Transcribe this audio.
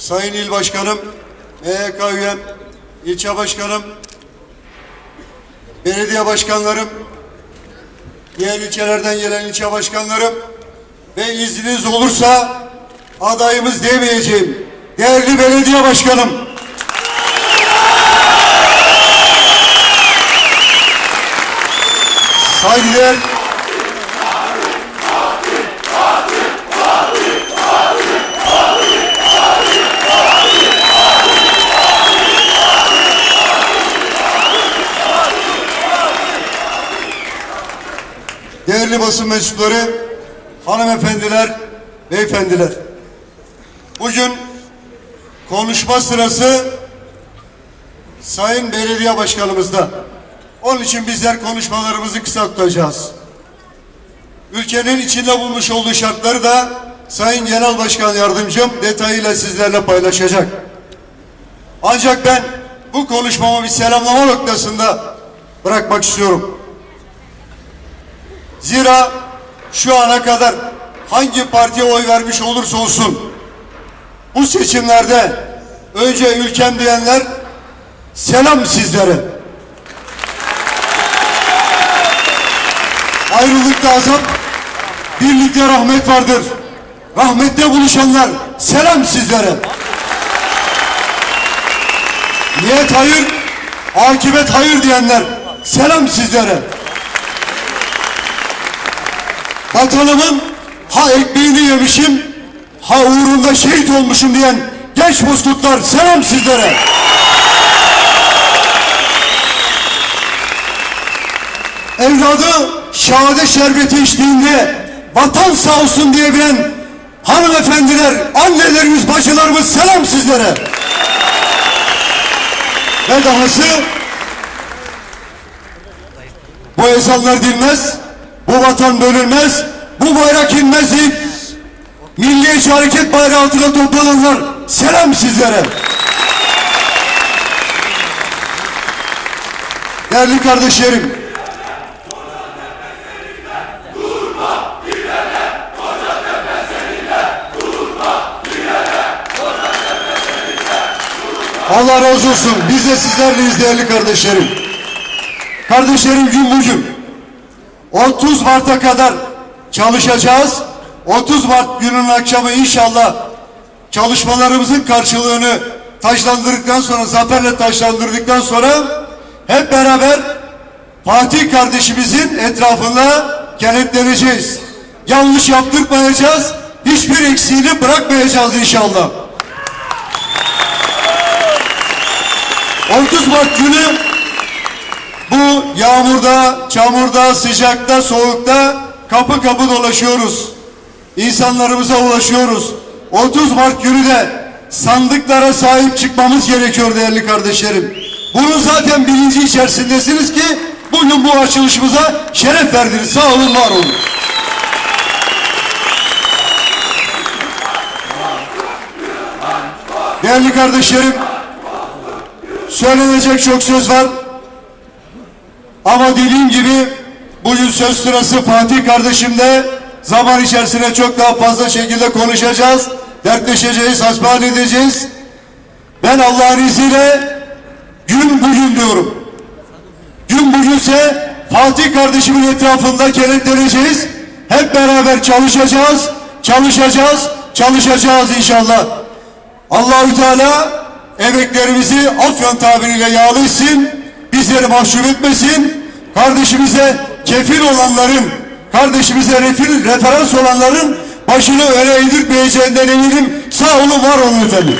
Sayın İl Başkanım, MYK üyem, ilçe başkanım, belediye başkanlarım, diğer ilçelerden gelen ilçe başkanlarım ve izniniz olursa adayımız demeyeceğim. Değerli belediye başkanım, saygıdeğer Değerli basın mensupları, hanımefendiler, beyefendiler. Bugün konuşma sırası Sayın Belediye Başkanımızda. Onun için bizler konuşmalarımızı kısa tutacağız. Ülkenin içinde bulmuş olduğu şartları da Sayın Genel Başkan Yardımcım detayıyla sizlerle paylaşacak. Ancak ben bu konuşmamı bir selamlama noktasında bırakmak istiyorum. Zira şu ana kadar hangi partiye oy vermiş olursa olsun bu seçimlerde önce ülkem diyenler selam sizlere. Ayrılıkta azap, birlikte rahmet vardır. Rahmette buluşanlar selam sizlere. Niyet hayır, akibet hayır diyenler selam sizlere. Vatanımın ha ekmeğini yemişim, ha uğrunda şehit olmuşum diyen genç bozkurtlar selam sizlere. Evladı şehadet şerbeti içtiğinde vatan sağ olsun diyebilen hanımefendiler, annelerimiz, bacılarımız selam sizlere. Ve dahası bu ezanlar dinmez, bu vatan bölünmez, bu bayrak inmez deyip Milliyetçi Hareket Bayrağı altına toplananlar selam sizlere. Değerli kardeşlerim, Allah razı olsun. Biz de sizlerleyiz değerli kardeşlerim. Kardeşlerim gün bugün 30 Mart'a kadar çalışacağız. 30 Mart gününün akşamı inşallah çalışmalarımızın karşılığını taşlandırdıktan sonra, zaferle taşlandırdıktan sonra hep beraber Fatih kardeşimizin etrafında kenetleneceğiz. Yanlış yaptırmayacağız. Hiçbir eksiğini bırakmayacağız inşallah. 30 Mart günü bu yağmurda, çamurda, sıcakta, soğukta kapı kapı dolaşıyoruz. İnsanlarımıza ulaşıyoruz. 30 Mart günü de sandıklara sahip çıkmamız gerekiyor değerli kardeşlerim. Bunun zaten bilinci içerisindesiniz ki bugün bu açılışımıza şeref verdiniz. Sağ olun, var olun. Değerli kardeşlerim, Söylenecek çok söz var. Ama dediğim gibi bugün söz sırası Fatih kardeşimle zaman içerisinde çok daha fazla şekilde konuşacağız. Dertleşeceğiz, hasbihal edeceğiz. Ben Allah'ın izniyle gün bugün diyorum. Gün bugünse Fatih kardeşimin etrafında kenetleneceğiz. Hep beraber çalışacağız, çalışacağız, çalışacağız inşallah. Allahü Teala emeklerimizi Afyon tabiriyle yağlaysın, bizleri mahcup etmesin, kardeşimize kefil olanların, kardeşimize refil, referans olanların başını öne eğdirmeyeceğinden eminim. Sağ olun, var olun efendim.